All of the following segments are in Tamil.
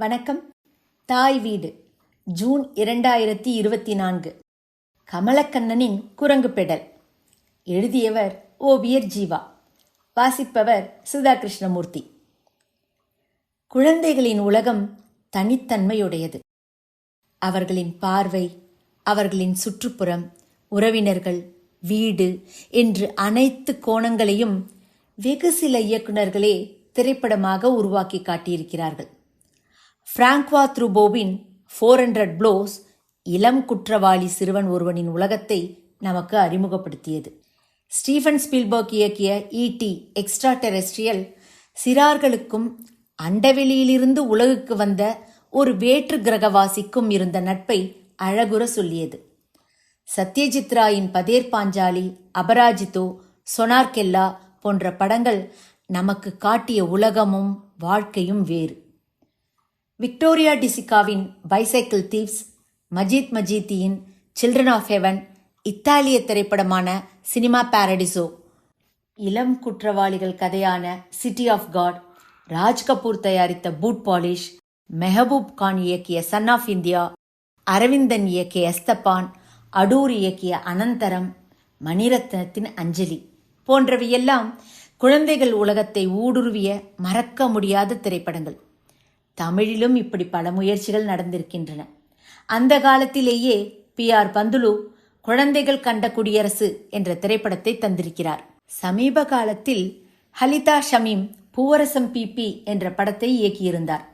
வணக்கம். தாய் வீடு. ஜூன் இரண்டாயிரத்தி இருபத்தி நான்கு. கமலக்கண்ணனின் குரங்கு பெடல். எழுதியவர் ஓவியர் ஜீவா. வாசிப்பவர் சுதா கிருஷ்ணமூர்த்தி குழந்தைகளின் உலகம் தனித்தன்மையுடையது. அவர்களின் பார்வை அவர்களின் சுற்றுப்புறம் உறவினர்கள் வீடு என்று அனைத்து கோணங்களையும் வெகு சில இயக்குனர்களே திரைப்படமாக உருவாக்கி காட்டியிருக்கிறார்கள். பிராங்க்வா த்ரூபோவின் ஃபோர் ஹண்ட்ரட் ப்ளோஸ் இளம் குற்றவாளி சிறுவன் ஒருவனின் உலகத்தை நமக்கு அறிமுகப்படுத்தியது. ஸ்டீஃபன் ஸ்பீல்பர்க் இயக்கிய ஈடி எக்ஸ்ட்ரா டெரெஸ்ட்ரியல் சிறார்களுக்கும் அண்டவெளியிலிருந்து உலகுக்கு வந்த ஒரு வேற்று கிரகவாசிக்கும் இருந்த நட்பை அழகுற சொல்லியது. சத்யஜித் ராயின் பதேர் பாஞ்சாலி அபராஜிதோ சொனார்கெல்லா போன்ற படங்கள் நமக்கு காட்டிய உலகமும் வாழ்க்கையும் வேறு. விக்டோரியா டிசிகாவின் பைசைக்கிள் தீவ்ஸ் மஜீத் மஜீத்தியின் சில்ட்ரன் ஆஃப் ஹெவன் இத்தாலிய திரைப்படமான சினிமா பாரடிசோ இளம் குற்றவாளிகள் கதையான city of god Raj Kapoor தயாரித்த பூட் பாலிஷ் மெஹபூப் கான் இயக்கிய சன் ஆஃப் இந்தியா அரவிந்தன் இயக்கிய எஸ்தப்பான் அடூர் இயக்கிய அனந்தரம் மணிரத்னத்தின் அஞ்சலி போன்றவையெல்லாம் குழந்தைகள் உலகத்தை ஊடுருவிய மறக்க முடியாத திரைப்படங்கள். தமிழிலும் இப்படி பல முயற்சிகள் நடந்திருக்கின்றன. அந்த காலத்திலேயே பி. ஆர். பந்துலு குழந்தைகள் கண்ட குடியரசு என்ற திரைப்படத்தை தந்திருக்கிறார். சமீப காலத்தில் ஹலிதா ஷமீம் பூவரசம் பிபி என்ற படத்தை இயக்கியிருந்தார்.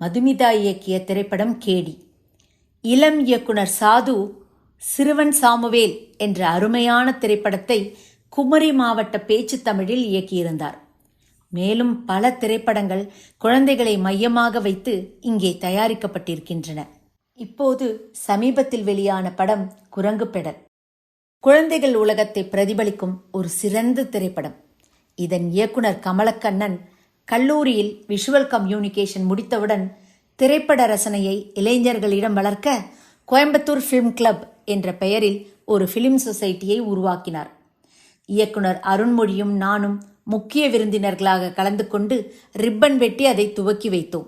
மதுமிதா இயக்கிய திரைப்படம் கேடி இளம் இயக்குனர் சாது சிறுவன் சாமுவேல் என்ற அருமையான திரைப்படத்தை குமரி மாவட்ட பேச்சு தமிழில் இயக்கியிருந்தார். மேலும் பல திரைப்படங்கள் குழந்தைகளை மையமாக வைத்து இங்கே தயாரிக்கப்பட்டிருக்கின்றன. இப்போது சமீபத்தில் வெளியான படம் குரங்கு பெடல். குழந்தைகள் உலகத்தை பிரதிபலிக்கும் ஒரு சிறந்த திரைப்படம். இதன் இயக்குனர் கமலக்கண்ணன் கல்லூரியில் விஷுவல் கம்யூனிகேஷன் முடித்தவுடன் திரைப்பட ரசனையை இளைஞர்களிடம் வளர்க்க கோயம்புத்தூர் ஃபிலிம் கிளப் என்ற பெயரில் ஒரு ஃபிலிம் சொசைட்டியை உருவாக்கினார். இயக்குனர் அருண்மொழியும் நானும் முக்கிய விருந்தினர்களாக கலந்து கொண்டு ரிப்பன் வெட்டி அதை துவக்கி வைத்தோம்.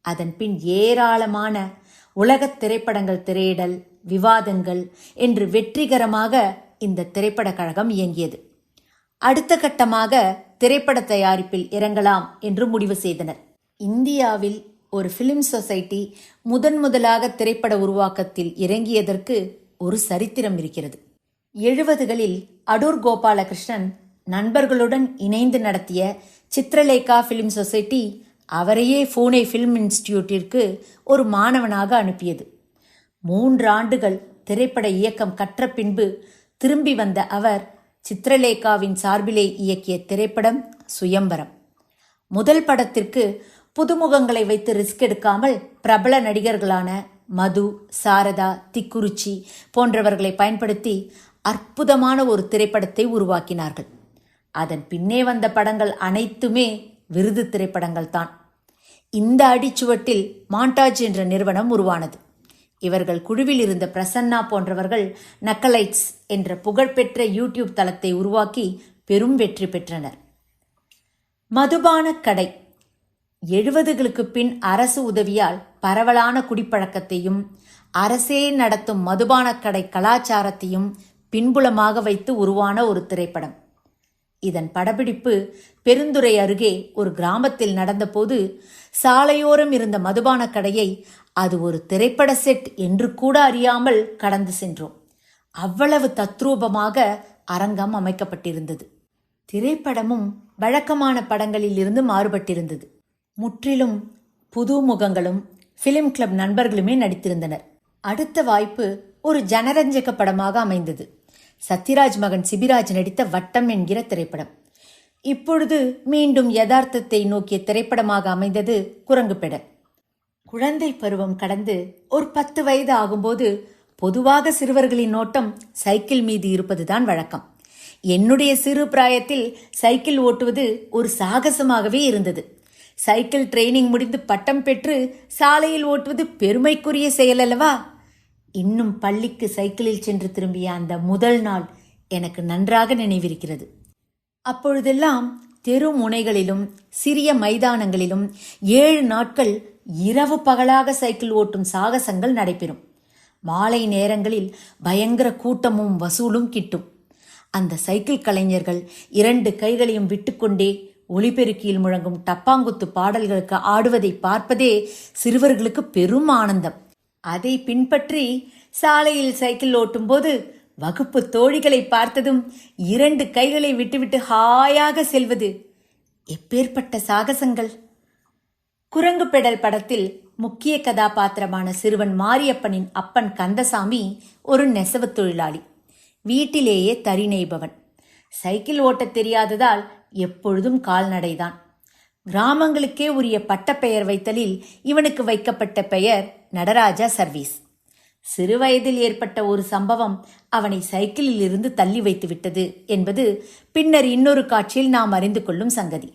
அதன் பின் ஏராளமான உலகத் திரைப்படங்கள் திரையிடல் விவாதங்கள் என்று வெற்றிகரமாக இந்த திரைப்படக் கழகம் இயங்கியது. அடுத்த கட்டமாக திரைப்பட தயாரிப்பில் இறங்கலாம் என்று முடிவு செய்தனர். இந்தியாவில் ஒரு பிலிம் சொசைட்டி முதன் முதலாக திரைப்பட உருவாக்கத்தில் இறங்கியதற்கு ஒரு சரித்திரம் இருக்கிறது. எழுபதுகளில் அடூர் கோபாலகிருஷ்ணன் நண்பர்களுடன் இணைந்து நடத்திய சித்ரலேகா ஃபிலிம் சொசைட்டி அவரையே பூனே ஃபிலிம் இன்ஸ்டிடியூட்டிற்கு ஒரு மாணவனாக அனுப்பியது. மூன்று ஆண்டுகள் திரைப்பட இயக்கம் கற்ற பின்பு திரும்பி வந்த அவர் சித்ரலேகாவின் சார்பிலே இயக்கிய திரைப்படம் சுயம்பரம். முதல் படத்திற்கு புதுமுகங்களை வைத்து ரிஸ்க் எடுக்காமல் பிரபல நடிகர்களான மது சாரதா திக்குறிச்சி போன்றவர்களை பயன்படுத்தி அற்புதமான ஒரு திரைப்படத்தை உருவாக்கினார்கள். அதன் பின்னே வந்த படங்கள் அனைத்துமே விருது திரைப்படங்கள் தான் இந்த அடிச்சுவட்டில் மாண்டாஜ் என்ற நிறுவனம் உருவானது. இவர்கள் குழுவில் இருந்த பிரசன்னா போன்றவர்கள் நக்கலைட்ஸ் என்ற புகழ்பெற்ற யூடியூப் தளத்தை உருவாக்கி பெரும் வெற்றி பெற்றனர். மதுபான கடை. எழுபதுகளுக்கு பின் அரசு உதவியால் பரவலான குடிப்பழக்கத்தையும் அரசே நடத்தும் மதுபான கடை கலாச்சாரத்தையும் பின்புலமாக வைத்து உருவான ஒரு திரைப்படம். இதன் படப்பிடிப்பு பெருந்துறை அருகே ஒரு கிராமத்தில் நடந்தபோது சாலையோரம் இருந்த மதுபான கடையை அது ஒரு திரைப்பட செட் என்று கூட அறியாமல் கடந்து சென்றோம். அவ்வளவு தத்ரூபமாக அரங்கம் அமைக்கப்பட்டிருந்தது. திரைப்படமும் வழக்கமான படங்களில் இருந்து மாறுபட்டிருந்தது. முற்றிலும் புது முகங்களும் ஃபிலிம் கிளப் நண்பர்களுமே நடித்திருந்தனர். அடுத்த வாய்ப்பு ஒரு ஜனரஞ்சக படமாக அமைந்தது. சத்யராஜ் மகன் சிபிராஜ் நடித்த வட்டம் என்கிற திரைப்படம். இப்பொழுது மீண்டும் யதார்த்தத்தை நோக்கிய திரைப்படமாக அமைந்தது குரங்கு பெடல் குழந்தை பருவம் கடந்து ஒரு பத்து வயது ஆகும்போது பொதுவாக சிறுவர்களின் நோட்டம் சைக்கிள் மீது இருப்பதுதான் வழக்கம். என்னுடைய சிறு பிராயத்தில் சைக்கிள் ஓட்டுவது ஒரு சாகசமாகவே இருந்தது. சைக்கிள் ட்ரைனிங் முடிந்து பட்டம் பெற்று சாலையில் ஓட்டுவது பெருமைக்குரிய செயல் அல்லவா? இன்னும் பள்ளிக்கு சைக்கிளில் சென்று திரும்பிய அந்த முதல் நாள் எனக்கு நன்றாக நினைவிருக்கிறது. அப்பொழுதெல்லாம் தெரு முனைகளிலும் சிறிய மைதானங்களிலும் ஏழு நாட்கள் இரவு பகலாக சைக்கிள் ஓட்டும் சாகசங்கள் நடைபெறும். மாலை நேரங்களில் பயங்கர கூட்டமும் வசூலும் கிட்டும். அந்த சைக்கிள் கலைஞர்கள் இரண்டு கைகளையும் விட்டுக்கொண்டே ஒளிபெருக்கியில் முழங்கும் டப்பாங்குத்து பாடல்களுக்கு ஆடுவதை பார்ப்பதே சிறுவர்களுக்கு பெரும் ஆனந்தம். அதை பின்பற்றி சாலையில் சைக்கிள் ஓட்டும்போது வகுப்பு தோழிகளை பார்த்ததும் இரண்டு கைகளை விட்டுவிட்டு ஹாயாக செல்வது எப்பேற்பட்ட சாகசங்கள். குரங்கு பெடல் படத்தில் முக்கிய கதாபாத்திரமான சிறுவன் மாரியப்பனின் அப்பன் கந்தசாமி ஒரு நெசவுத் தொழிலாளி. வீட்டிலேயே தறி நெய்பவன். சைக்கிள் ஓட்டத் தெரியாததால் எப்பொழுதும் கால்நடைதான். கிராமங்களுக்கே உரிய பட்டப்பெயர் வைத்தலில் இவனுக்கு வைக்கப்பட்ட பெயர் நடராஜா சர்வீஸ். சிறுவயதில் ஏற்பட்ட ஒரு சம்பவம் அவனை சைக்கிளில் இருந்து தள்ளி வைத்து விட்டது என்பது பின்னர் இன்னொரு காட்சியில் நாம் அறிந்து கொள்ளும் சங்கதி.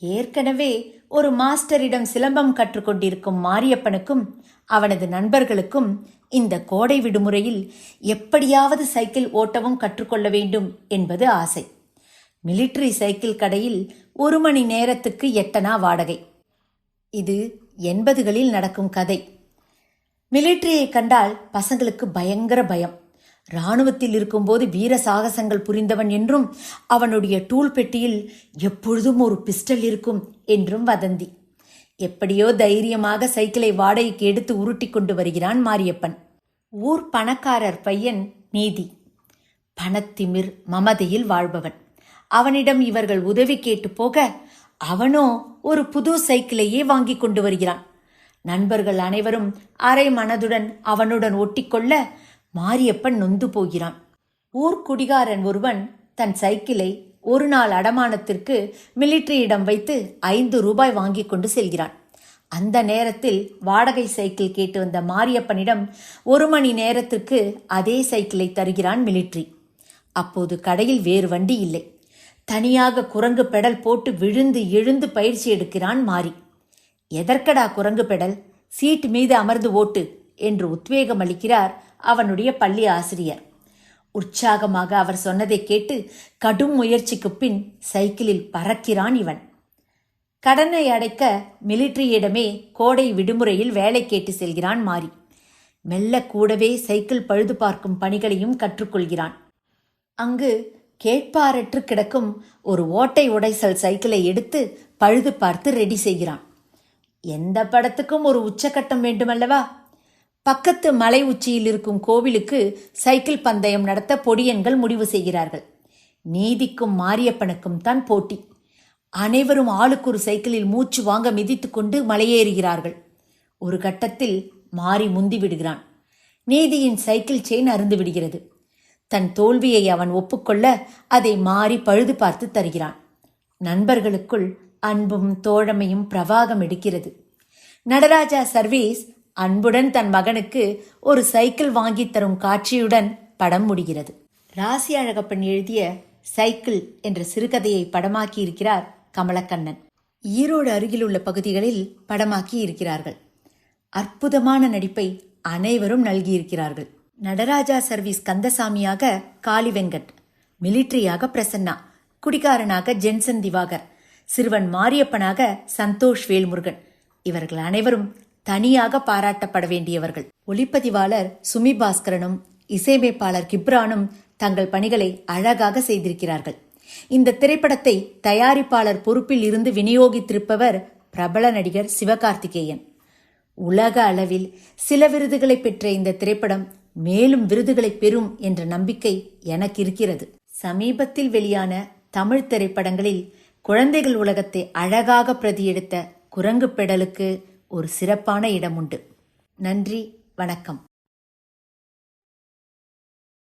ஏற்கனவே ஒரு மாஸ்டரிடம் சிலம்பம் கற்றுக்கொண்டிருக்கும் மாரியப்பனுக்கும் அவனது நண்பர்களுக்கும் இந்த கோடை விடுமுறையில் எப்படியாவது சைக்கிள் ஓட்டவும் கற்றுக்கொள்ள வேண்டும் என்பது ஆசை. மிலிட்டரி சைக்கிள் கடையில் ஒரு மணி நேரத்துக்கு எட்டனா வாடகை. இது எண்பதுகளில் நடக்கும் கதை. மிலிட்ரியை கண்டால் பசங்களுக்கு பயங்கர பயம். ராணுவத்தில் இருக்கும்போது வீர சாகசங்கள் புரிந்தவன் என்றும் அவனுடைய டூல் பெட்டியில் எப்பொழுதும் ஒரு பிஸ்டல் இருக்கும் என்றும் வதந்தி. எப்படியோ தைரியமாக சைக்கிளை வாடகைக்கு எடுத்து உருட்டி கொண்டு வருகிறான் மாரியப்பன். ஊர் பணக்காரர் பையன் நீதி. பணத்திமிர் மமதையில் வாழ்பவன். அவனிடம் இவர்கள் உதவி கேட்டு போக அவனோ ஒரு புது சைக்கிளையே வாங்கி கொண்டு வருகிறான். நண்பர்கள் அனைவரும் அரை மனதுடன் அவனுடன் ஒட்டிக்கொள்ள மாரியப்பன் நொந்து போகிறான். ஊர்க்குடிகாரன் ஒருவன் தன் சைக்கிளை ஒரு நாள் அடமானத்திற்கு மிலிட்டரியிடம் வைத்து ஐந்து ரூபாய் வாங்கி கொண்டு செல்கிறான். அந்த நேரத்தில் வாடகை சைக்கிள் கேட்டு வந்த மாரியப்பனிடம் ஒரு மணி நேரத்திற்கு அதே சைக்கிளை தருகிறான் மிலிட்ரி அப்போது கடையில் வேறு வண்டி இல்லை. தனியாக குரங்கு பெடல் போட்டு விழுந்து எழுந்து பயிற்சி எடுக்கிறான் மாரி. எதற்கடா குரங்கு பெடல்? சீட் மீது அமர்ந்து ஓட்டு என்று உத்வேகம் அளிக்கிறார் அவனுடைய பள்ளி ஆசிரியர். உற்சாகமாக அவர் சொன்னதை கேட்டு கடும் முயற்சிக்கு பின் சைக்கிளில் பறக்கிறான் இவன். கடனை அடைக்க மிலிட்டரியிடமே கோடை விடுமுறையில் வேலை கேட்டு செல்கிறான் மாறி மெல்ல கூடவே சைக்கிள் பழுது பார்க்கும் பணிகளையும் கற்றுக்கொள்கிறான். அங்கு கேட்பாரற்று கிடக்கும் ஒரு ஓட்டை உடைசல் சைக்கிளை எடுத்து பழுது பார்த்து ரெடி செய்கிறான். எந்த படத்துக்கும் ஒரு உச்சக்கட்டம் வேண்டுமல்லவா? பக்கத்து மலை உச்சியில் இருக்கும் கோவிலுக்கு சைக்கிள் பந்தயம் நடத்த பொடியன்கள் முடிவு செய்கிறார்கள். நீதிக்கும் மாரியப்பனுக்கும் தான் போட்டி. அனைவரும் ஆளுக்கு ஒரு சைக்கிளில் மூச்சு வாங்க மிதித்துக்கொண்டு மலையேறுகிறார்கள். ஒரு கட்டத்தில் மாறி முந்தி விடுகிறான். நீதியின் சைக்கிள் செயின் அருந்து விடுகிறது. தன் தோல்வியை அவன் ஒப்புக்கொள்ள அதை மாறி பழுது பார்த்து தருகிறான். நண்பர்களுக்குள் அன்பும் தோழமையும் பிரவாகம் எடுக்கிறது. நடராஜா சர்வீஸ் அன்புடன் தன் மகனுக்கு ஒரு சைக்கிள் வாங்கித் தரும் காட்சியுடன் படம் முடிகிறது. ராசி அழகப்பன் எழுதிய சைக்கிள் என்ற சிறுகதையை படமாக்கி இருக்கிறார் கமலக்கண்ணன். ஈரோடு அருகிலுள்ள பகுதிகளில் படமாக்கி இருக்கிறார்கள் அற்புதமான நடிப்பை அனைவரும் நல்கியிருக்கிறார்கள். நடராஜா சர்வீஸ் கந்தசாமியாக காளி வெங்கட் மிலிட்ரியாக பிரசன்னா குடிகாரனாக ஜென்சன் திவாகர் சிறுவன் மாரியப்பனாக சந்தோஷ் வேல்முருகன். இவர்கள் அனைவரும் தனியாக பாராட்டப்பட வேண்டியவர்கள். ஒளிப்பதிவாளர் சுமி பாஸ்கரனும் இசையமைப்பாளர் கிப்ரானும் தங்கள் பணிகளை அழகாக செய்திருக்கிறார்கள். இந்த திரைப்படத்தை தயாரிப்பாளர் பொறுப்பில் இருந்து விநியோகித்திருப்பவர் பிரபல நடிகர் சிவகார்த்திகேயன். உலக அளவில் சில விருதுகளை பெற்ற இந்த திரைப்படம் மேலும் விருதுகளை பெறும் என்ற நம்பிக்கை எனக்கு இருக்கிறது. சமீபத்தில் வெளியான தமிழ் திரைப்படங்களில் குழந்தைகள் உலகத்தை அழகாக பிரதியெடுத்த குரங்கு பெடலுக்கு ஒரு சிறப்பான இடம் உண்டு நன்றி வணக்கம்.